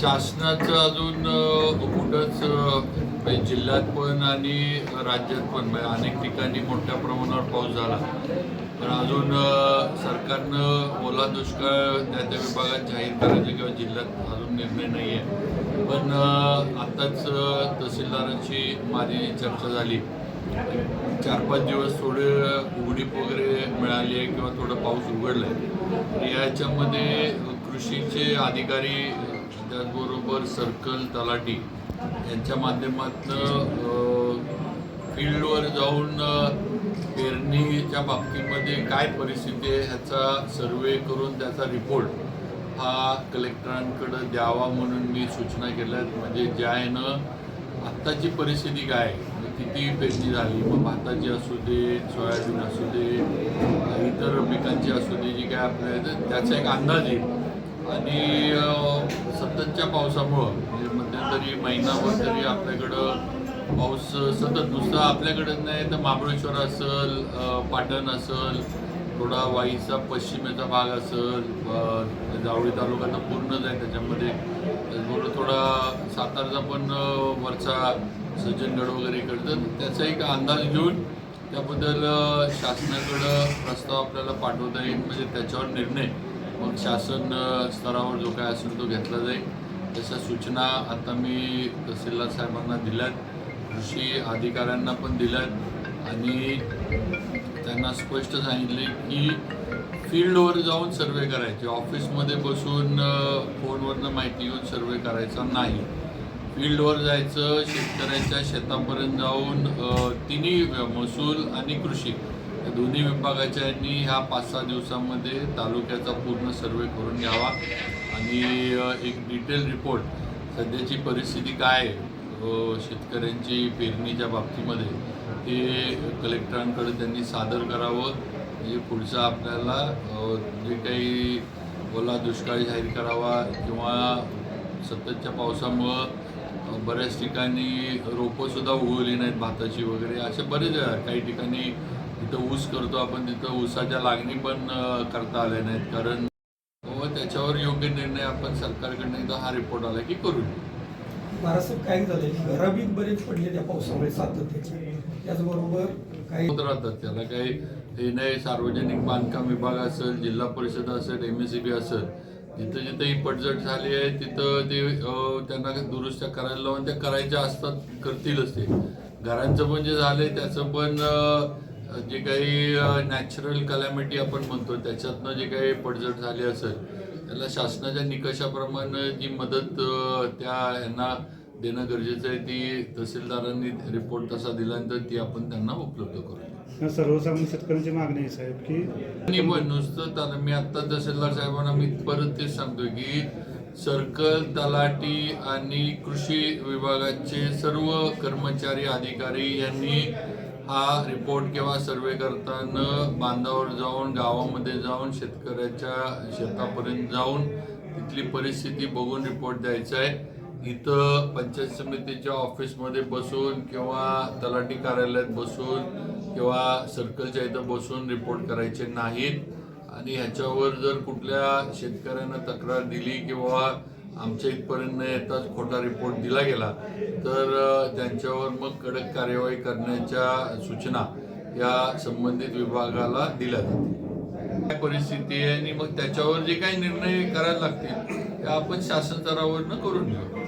शासनाचं अजून कुठंच म्हणजे जिल्ह्यात पण आणि राज्यात पण म्हणजे अनेक ठिकाणी मोठ्या प्रमाणावर पाऊस झाला. पण अजून सरकारनं ओला दुष्काळ त्या त्या विभागात जाहीर करायचं किंवा जिल्ह्यात अजून निर्णय नाही आहे पण आत्ताच तहसीलदारांची तहसीलदारांशी माझी चर्चा झाली. चार पाच दिवस थोडे उघडीप वगैरे मिळाली आहे किंवा थोडं पाऊस उघडला आहे याच्यामध्ये कृषीचे अधिकारी त्याचबरोबर सर्कल तलाठी यांच्या माध्यमातनं फील्डवर जाऊन पेरणीच्या बाबतीमध्ये काय परिस्थिती आहे ह्याचा सर्वे करून त्याचा रिपोर्ट हा कलेक्टरांकडं द्यावा म्हणून मी सूचना केल्या आहेत म्हणजे ज्या ह्यानं आत्ताची परिस्थिती काय आहे, म्हणजे किती पेरणी झाली मग भाताची असू दे सोयाबीन असू दे इतर पिकांची असू दे जी काय आपल्या त्याचा एक अंदाज येईल आणि सततच्या पावसामुळं म्हणजे मध्यंतरी महिनाभर तरी आपल्याकडं पाऊस सतत नुसतं आपल्याकडंच नाही तर महाबळेश्वर असेल पाटण असेल थोडा वाईचा पश्चिमेचा भाग असेल जावळी तालुका तर पूर्णच आहे त्याच्यामध्ये. त्याचबरोबर थोडा सातारचा पण वरचा सज्जनगड वगैरे इकडचं त्याचा एक अंदाज घेऊन त्याबद्दल शासनाकडं प्रस्ताव आपल्याला पाठवता येईल म्हणजे त्याच्यावर निर्णय. मग शासन स्तरावर जो काय असेल तो घेतला जाईल. तशा सूचना आता मी तहसीलदार साहेबांना दिल्यात कृषी अधिकाऱ्यांना पण दिल्यात आणि त्यांना स्पष्ट सांगितले की फील्डवर जाऊन सर्वे करायचे. ऑफिसमध्ये बसून फोनवरनं माहिती घेऊन सर्वे करायचा नाही. फील्डवर जायचं शेतकऱ्याच्या शेतापर्यंत जाऊन तिन्ही महसूल आणि कृषी दोन्ही विभागाच्यांनी ह्या पाच सहा दिवसामध्ये तालुक्याचा पूर्ण सर्वे करून घ्यावा. आणि एक डिटेल रिपोर्ट सध्याची परिस्थिती काय आहे शेतकऱ्यांची पेरणीच्या बाबतीमध्ये ते कलेक्टरांकडे त्यांनी सादर करावं. म्हणजे पुढचं आपल्याला जे काही ओला दुष्काळ जाहीर करावा किंवा सततच्या पावसामुळं बऱ्याच ठिकाणी रोपंसुद्धा उगवली नाहीत भाताची वगैरे असे बरेच काही ठिकाणी तिथं ऊस करतो आपण तिथं ऊसाच्या लागणी पण करता आल्या नाहीत. कारण व त्याच्यावर योग्य निर्णय आपण सरकारकडनं एकदा हा रिपोर्ट आला की करू. महाराष्ट्रात काय घरं बी बरेच पडले त्या पावसामुळे सातत्याचे त्याचबरोबर काही होत राहतात. त्याला काही हे नाही सार्वजनिक बांधकाम विभाग असेल जिल्हा परिषद असेल एम एस सी बी असेल जिथं जिथं ही पडझड झाली आहे तिथं ते त्यांना दुरुस्त्या करायला लावून त्या करायच्या असतात करतीलच ते. घरांचं पण जे झालंय त्याचं पण जे काही नॅचरल कलॅमिटी आपण म्हणतो त्याच्यातनं जे काही पडझड झाली असेल त्याला शासनाच्या निकषाप्रमाणे जी मदत त्या यांना देणं गरजेचं आहे ती तहसीलदारांनी रिपोर्ट तसा दिल्यानंतर ती आपण त्यांना उपलब्ध करू. सर्वसामान्य शेतकऱ्यांची मागणी आहे साहेब की आणि पण नुसतं त्याला मी आत्ता तहसीलदार साहेबांना मी परत तेच सांगतो की सर्कल तलाठी आणि कृषी विभागाचे सर्व कर्मचारी अधिकारी यांनी हा रिपोर्ट किंवा सर्वे करताना बांधावर जाऊन गावामध्ये जाऊन शेतकऱ्याच्या शेतापर्यंत जाऊन तिथली परिस्थिती बघून रिपोर्ट द्यायचा आहे. इथं पंचायत समितीच्या ऑफिसमध्ये बसून किंवा तलाठी कार्यालयात बसून किंवा सर्कलच्या इथं बसून रिपोर्ट करायचे नाहीत. आणि ह्याच्यावर जर कुठल्या शेतकऱ्यांना तक्रार दिली किंवा आमच्या इथपर्यंत न येताच खोटा रिपोर्ट दिला गेला तर त्यांच्यावर मग कडक कार्यवाही करण्याच्या सूचना या संबंधित विभागाला दिल्या जातील. काय परिस्थिती आहे आणि मग त्याच्यावर जे काही निर्णय करायला लागतील ते आपण शासन स्तरावरनं करून घेऊ.